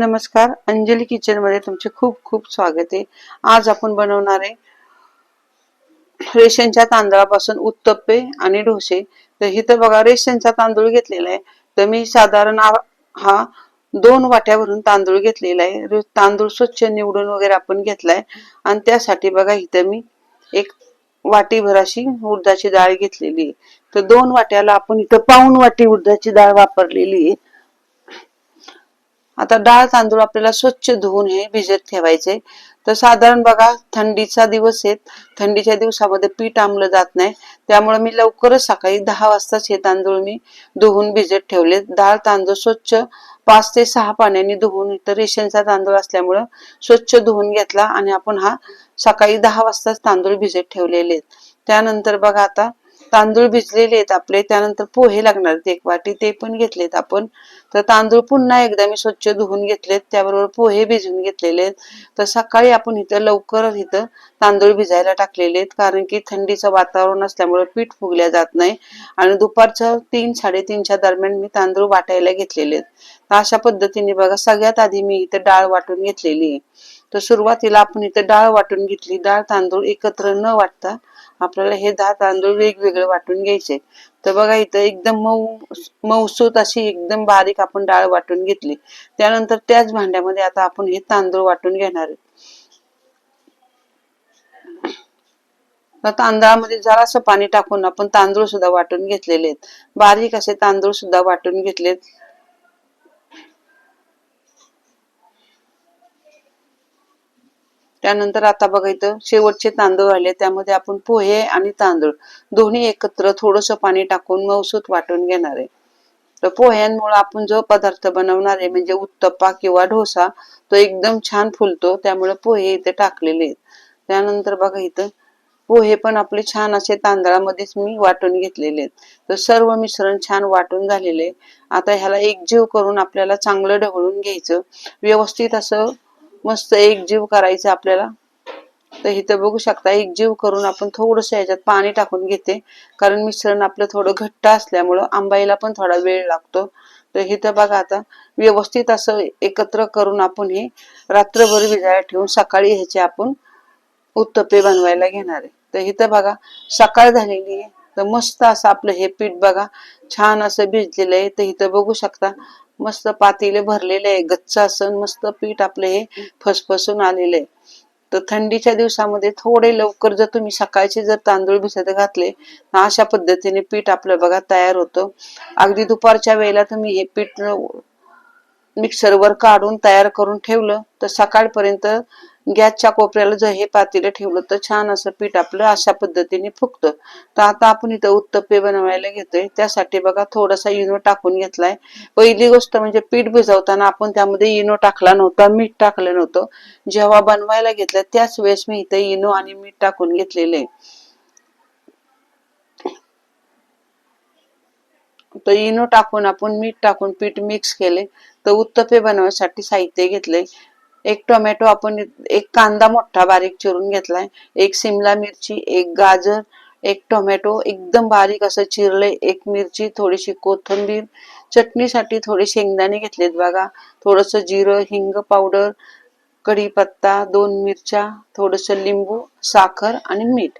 नमस्कार. अंजली किचनमध्ये तुमचे खूप खूप स्वागत आहे. आज आपण बनवणार आहे रेशनच्या तांदळापासून उत्तप्पे आणि डोसे. तर इथं बघा रेशनचा तांदूळ घेतलेला आहे. तर मी साधारण हा दोन वाट्यावरून तांदूळ घेतलेला आहे. तांदूळ स्वच्छ निवडून वगैरे आपण घेतलाय. आणि त्यासाठी बघा इथं मी एक वाटीभर अशी उडदाची डाळ घेतलेली आहे. तर दोन वाट्याला आपण इथं पाऊन वाटी उडदाची डाळ वापरलेली आहे. आता डाळ तांदूळ आपल्याला स्वच्छ धुवून हे भिजत ठेवायचे. तर साधारण बघा थंडीचा दिवस आहे. थंडीच्या दिवसामध्ये पीठ आंबलं जात नाही. त्यामुळे मी लवकरच सकाळी दहा वाजताच हे तांदूळ मी धुवून भिजत ठेवले. डाळ तांदूळ स्वच्छ पाच ते सहा पाण्याने धुवून तर रेशनचा तांदूळ असल्यामुळं स्वच्छ धुवून घेतला आणि आपण हा सकाळी दहा वाजताच तांदूळ भिजत ठेवलेले आहेत. त्यानंतर बघा आता तांदूळ भिजलेले आहेत आपले त्यानंतर पोहे लागणार आहेत एक वाटी ते पण घेतलेत आपण. तर तांदूळ पुन्हा एकदा मी स्वच्छ धुवून घेतलेत त्याबरोबर पोहे भिजून घेतलेले आहेत. तर सकाळी आपण इथं लवकर इथं तांदूळ भिजायला टाकलेले आहेत कारण की थंडीचं वातावरण असल्यामुळे पीठ फुगल्या जात नाही. आणि दुपारचं तीन साडेतीनच्या दरम्यान मी तांदूळ वाटायला घेतलेले आहेत. तर अशा पद्धतीने बघा सगळ्यात आधी मी इथं डाळ वाटून घेतलेली आहे. तर सुरुवातीला आपण इथं डाळ वाटून घेतली डाळ तांदूळ एकत्र न वाटता आपल्याला हे दहा तांदूळ वेगवेगळे वाटून घ्यायचे. तर बघा इथं एकदम मऊ मऊसूत अशी एकदम बारीक आपण डाळ वाटून घेतली. त्यानंतर त्याच भांड्यामध्ये आता आपण हे तांदूळ वाटून घेणार आहे. तांदळामध्ये जरास पाणी टाकून आपण तांदूळ सुद्धा वाटून घेतलेले आहेत. बारीक असे तांदूळ सुद्धा वाटून घेतलेत. त्यानंतर आता बघा इथं शेवटचे तांदूळ आले. त्यामध्ये आपण पोहे आणि तांदूळ दोन्ही एकत्र थोडस पाणी टाकून मौसूत वाटून घेणार आहे. तर पोह्यांमुळे आपण जो पदार्थ बनवणार आहे म्हणजे उत्तप्पा किंवा डोसा तो एकदम छान फुलतो. त्यामुळे पोहे इथे टाकलेले आहेत. त्यानंतर बघा इथं पोहे पण आपले छान असे तांदळामध्येच मी वाटून घेतलेले आहेत. तर सर्व मिश्रण छान वाटून झालेले आता ह्याला एकजीव करून आपल्याला चांगलं ढवळून घ्यायचं. व्यवस्थित असं मस्त एक जीव करायचं आपल्याला. तर इथं बघू शकता एक जीव करून आपण थोडस याच्यात पाणी टाकून घेते. कारण मिश्रण आपलं थोडं घट्ट असल्यामुळं आंबाईला पण थोडा वेळ लागतो. तर इथं बघा आता व्यवस्थित असं एकत्र करून आपण हे रात्रभर भिजायला ठेवून सकाळी ह्याचे आपण उत्तपे बनवायला घेणार आहे. तर इथं बघा सकाळ झालेली आहे. तर मस्त असं आपलं हे पीठ बघा छान असं भिजलेलं आहे. तर इथं बघू शकता मस्त पातेले भरलेले आहे. गच्च असं मस्त पीठ आपले हे फसफसून आलेले आहे. तर थंडीच्या दिवसामध्ये थोडे लवकर जर तुम्ही सकाळचे जर तांदूळ भिजत घातले तर अशा पद्धतीने पीठ आपलं बघा तयार होतं. अगदी दुपारच्या वेळेला तुम्ही हे पीठ मिक्सरवर काढून तयार करून ठेवलं तर सकाळपर्यंत गॅसच्या कोपऱ्याला जर हे पातेलं ठेवलं तर छान असं पीठ आपलं अशा पद्धतीने फुगतं. तर आता आपण इथं उत्तप्पे बनवायला घेतोय. त्यासाठी बघा थोडासा इनो टाकून घेतलाय. पहिली गोष्ट म्हणजे पीठ भिजवताना आपण त्यामध्ये इनो टाकला नव्हता मीठ टाकलं नव्हतं. जेव्हा बनवायला घेतलं त्याच वेळेस मी इथं इनो आणि मीठ टाकून घेतलेले तर इनो टाकून आपण मीठ टाकून पीठ मिक्स केले तर उत्तपे बनवण्यासाठी साहित्य घेतले एक टोमॅटो आपण एक कांदा मोठा बारीक चिरून घेतलाय. एक सिमला मिरची एक गाजर एक टोमॅटो. एकदम बारीक असं चिरले एक मिरची थोडीशी कोथिंबीर. चटणीसाठी थोडे शेंगदाणे घेतलेत बघा. थोडस जिरं हिंग पावडर कढीपत्ता दोन मिरच्या थोडस लिंबू साखर आणि मीठ.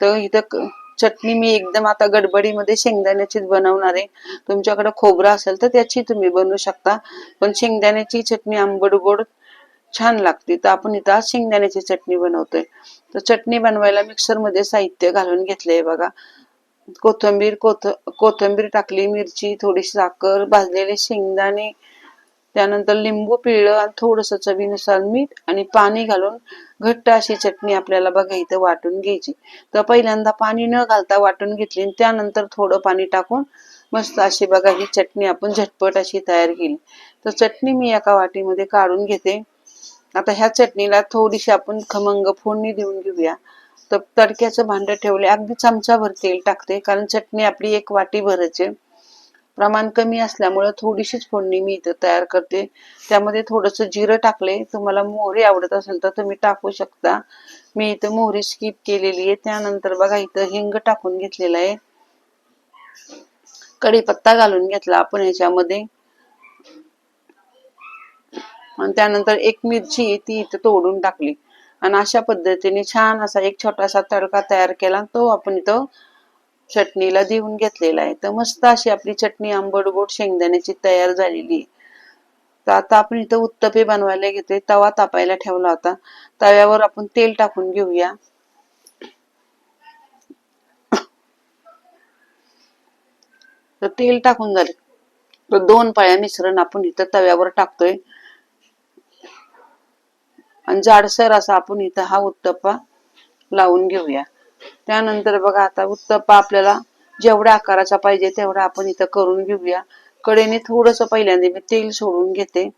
तर इथं चटणी मी एकदम आता गडबडीमध्ये शेंगदाण्याचीच बनवणार आहे. तुमच्याकडे खोबरं असेल तर त्याची तुम्ही बनवू शकता. पण शेंगदाण्याची चटणी आंबट गोड छान लागते. तर आपण इथं आज शेंगदाण्याची चटणी बनवतोय. तर चटणी बनवायला मिक्सरमध्ये साहित्य घालून घेतलंय बघा. कोथिंबीर कोथ कोथिंबीर टाकली मिरची थोडीशी साखर भाजलेले शेंगदाणे त्यानंतर लिंबू पिळलं आणि थोडस चवीनुसार मीठ आणि पाणी घालून घट्ट अशी चटणी आपल्याला बघा इथं वाटून घ्यायची. तर पहिल्यांदा पाणी न घालता वाटून घेतली आणि त्यानंतर थोडं पाणी टाकून मस्त अशी बघा ही चटणी आपण झटपट अशी तयार केली. तर चटणी मी एका वाटीमध्ये काढून घेते. आता ह्या चटणीला थोडीशी आपण खमंग फोडणी देऊन घेऊया. तर तडक्याचं भांडं ठेवले अगदी चमचाभर तेल टाकते कारण चटणी आपली एक वाटी भरायची प्रमाण कमी असल्यामुळे थोडीशीच फोडणी मी इथं तयार करते. त्यामध्ये थोडस जिरं टाकले तुम्हाला मोहरी आवडत असेल तर तुम्ही टाकू शकता. मी इथं मोहरी स्किप केलेली आहे त्यानंतर बघा इथं हिंग टाकून घेतलेला आहे. कढीपत्ता घालून घेतला आपण ह्याच्यामध्ये आणि त्यानंतर एक मिरची ती इथं तोडून टाकली. आणि अशा पद्धतीने छान असा एक छोटासा तडका तयार केला तो आपण इथं चटणीला देऊन घेतलेला आहे. तर मस्त अशी आपली चटणी आंबट गोड शेंगदाण्याची तयार झालेली आहे. तर आता आपण इथं उत्तपे बनवायला घेतोय तवा तापायला ठेवला होता. तव्यावर आपण तेल टाकून घेऊया. तर तेल टाकून झाले. तर दोन पाळ्या मिश्रण आपण इथं तव्यावर टाकतोय. आणि जाडसर असा आपण इथं हा उत्तप्पा लावून घेऊया. त्यानंतर बघा आता उत्तप्पा आपल्याला जेवढ्या आकाराचा पाहिजे तेवढा आपण इथं करून घेऊया. कडेने थोडस पहिल्यांदा मी तेल सोडून घेते.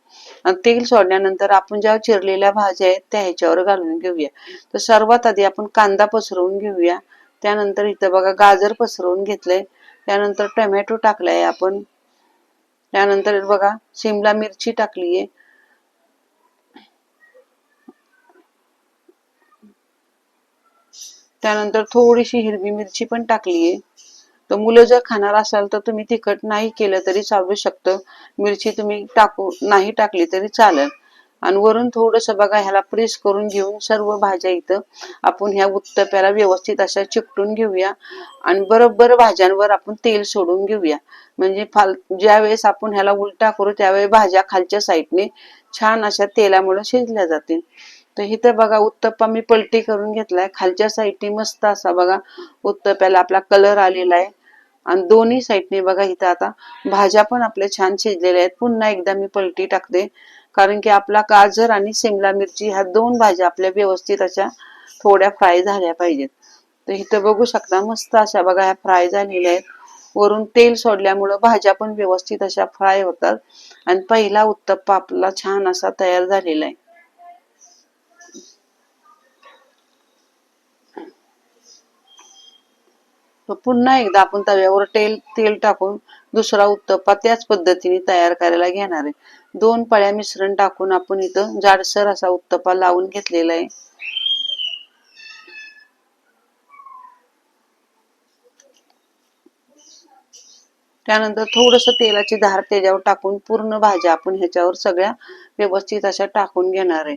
आणि तेल सोडल्यानंतर आपण ज्या चिरलेल्या भाज्या आहेत त्या ह्याच्यावर घालून घेऊया. तर सर्वात आधी आपण कांदा पसरवून घेऊया. त्यानंतर इथं बघा गाजर पसरवून घेतलंय. त्यानंतर टोमॅटो टाकलाय आपण. त्यानंतर बघा शिमला मिरची टाकलीये. त्यानंतर थोडीशी हिरवी मिरची पण टाकलीये. तर मुलं जर खाणार असाल तर तुम्ही तिखट नाही केलं तरी चालू शकतं. मिरची तुम्ही टाकू नाही टाकली तरी चालेल. आणि वरून थोडस बघा ह्याला प्रेस करून घेऊन सर्व भाज्या इथं आपण ह्या उत्तप्याला व्यवस्थित अशा चिकटून घेऊया. आणि बरोबर भाज्यांवर आपण तेल सोडून घेऊया. म्हणजे फाल ज्या वेळेस आपण ह्याला उलटा करू त्यावेळी भाज्या खालच्या साईडने छान अशा तेलामुळे शिजल्या जातील. तर इथं बघा उत्तप्पा मी पलटी करून घेतलाय. खालच्या साईडने मस्त असा बघा उत्तप्याला आपला कलर आलेला आहे. आणि दोन्ही साईडने बघा इथं आता भाज्या पण आपल्या छान शिजलेल्या आहेत. पुन्हा एकदा मी पलटी टाकते. कारण की आपला गाजर आणि शिमला मिरची ह्या दोन भाज्या आपल्या व्यवस्थित अशा थोड्या फ्राय झाल्या पाहिजेत. तर इथं बघू शकता मस्त अशा बघा ह्या फ्राय झालेल्या आहेत. वरून तेल सोडल्यामुळं भाज्या पण व्यवस्थित अशा फ्राय होतात. आणि पहिला उत्तप्पा आपला छान असा तयार झालेला आहे. पुन्हा एकदा आपण तव्यावर तेल तेल टाकून दुसरा उत्तप्पा त्याच पद्धतीने तयार करायला घेणार आहे. दोन पळ्या मिश्रण टाकून आपण इथं जाडसर असा उत्तप्पा लावून घेतलेला आहे. त्यानंतर थोडस तेलाची धार त्याच्यावर टाकून पूर्ण भाज्या आपण ह्याच्यावर सगळ्या व्यवस्थित अशा टाकून घेणार आहे.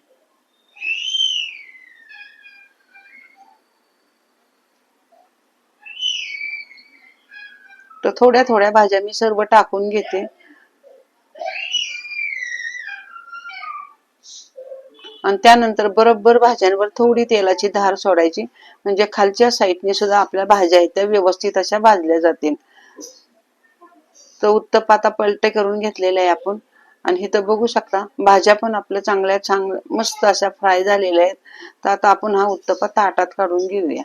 तर थोड्या थोड्या भाज्या मी सर्व टाकून घेते. आणि त्यानंतर बरोबर भाज्यांवर थोडी तेलाची धार सोडायची. म्हणजे खालच्या साईडने सुद्धा आपल्या भाज्या आहेत त्या व्यवस्थित अशा भाजल्या जातील. तर उत्तपात आता पलटे करून घेतलेले आहे आपण. आणि इथं बघू शकता भाज्या पण आपल्या चांगल्या चांगल्या मस्त अशा फ्राय झालेल्या आहेत. तर आता आपण हा उत्तपा ताटात काढून घेऊया.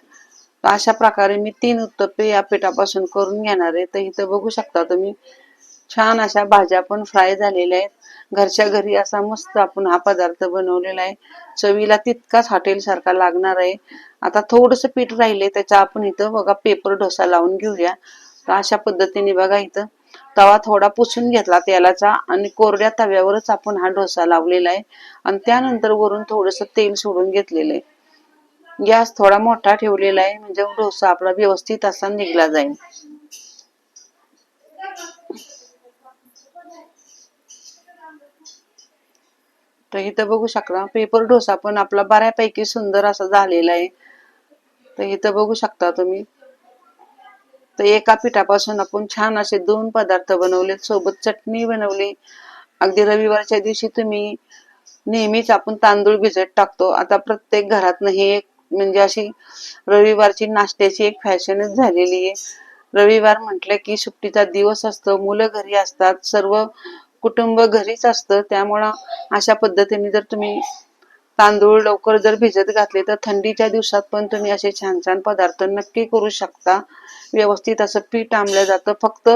तर अशा प्रकारे मी तीन उत्तप्पे या पिठापासून करून घेणार आहे. तर इथं बघू शकता तुम्ही छान अशा भाज्या पण फ्राय झालेल्या आहेत. घरच्या घरी असा मस्त आपण हा पदार्थ बनवलेला आहे. चवीला तितकाच हॉटेल सारखा लागणार आहे. आता थोडस पीठ राहिले त्याचा आपण इथं बघा पेपर डोसा लावून घेऊया. तर अशा पद्धतीने बघा इथं तवा थोडा पुसून घेतला तेलाचा आणि कोरड्या तव्यावरच आपण हा डोसा लावलेला आहे. आणि त्यानंतर वरून थोडस तेल सोडून घेतलेलं आहे. गॅस थोडा मोठा ठेवलेला आहे म्हणजे डोसा आपला व्यवस्थित असा निघला जाईल. तर इथं बघू शकता पेपर डोसा पण आपला बऱ्यापैकी सुंदर असा झालेला आहे. तर इथं बघू शकता तुम्ही. तर एका पिठापासून आपण छान असे दोन पदार्थ बनवले सोबत चटणी बनवली. अगदी रविवारच्या दिवशी तुम्ही नेहमीच आपण तांदूळ भिजत टाकतो. आता प्रत्येक घरातनं हे एक म्हणजे अशी रविवारची नाश्त्याची एक फॅशनच झालेली आहे. रविवार म्हटलं की सुट्टीचा दिवस असतो मुलं घरी असतात सर्व कुटुंब घरीच असतं. त्यामुळं अशा पद्धतीने जर तुम्ही तांदूळ लवकर जर भिजत घातले तर थंडीच्या दिवसात पण तुम्ही असे छान छान पदार्थ नक्की करू शकता. व्यवस्थित असं पीठ आणलं जातं. फक्त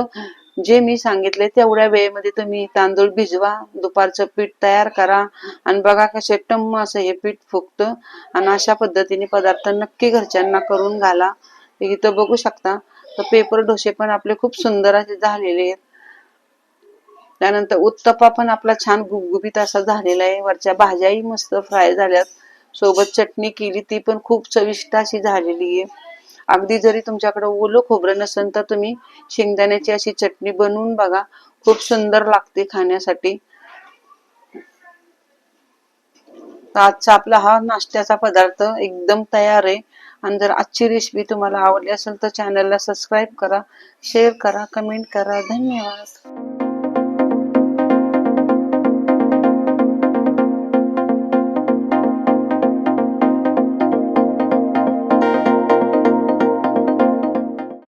जे मी सांगितले तेवढ्या वेळेमध्ये तुम्ही तांदूळ भिजवा दुपारचं पीठ तयार करा आणि बघा कसे टम्म असं हे पीठ फुगतं आणि अशा पद्धतीने पदार्थ नक्की घरच्यांना करून घाला. इथं बघू शकता तर पेपर डोसे पण आपले खूप सुंदर असे झालेले आहेत. त्यानंतर उत्तप्पा पण आपला छान गुबगुबीत असा झालेला आहे. वरच्या भाज्याही मस्त फ्राय झाल्यात. सोबत चटणी केली ती पण खूप चविष्ट अशी झालेली आहे. अगदी जरी तुमच्याकडे ओलं खोबरं नसेल तर तुम्ही शेंगदाण्याची अशी चटणी बनवून बघा. खूप सुंदर लागते खाण्यासाठी. आजचा आपला हा नाश्त्याचा पदार्थ एकदम तयार आहे. आणि जर आजची रेसिपी तुम्हाला आवडली असेल तर चॅनलला सबस्क्राईब करा शेअर करा कमेंट करा. धन्यवाद.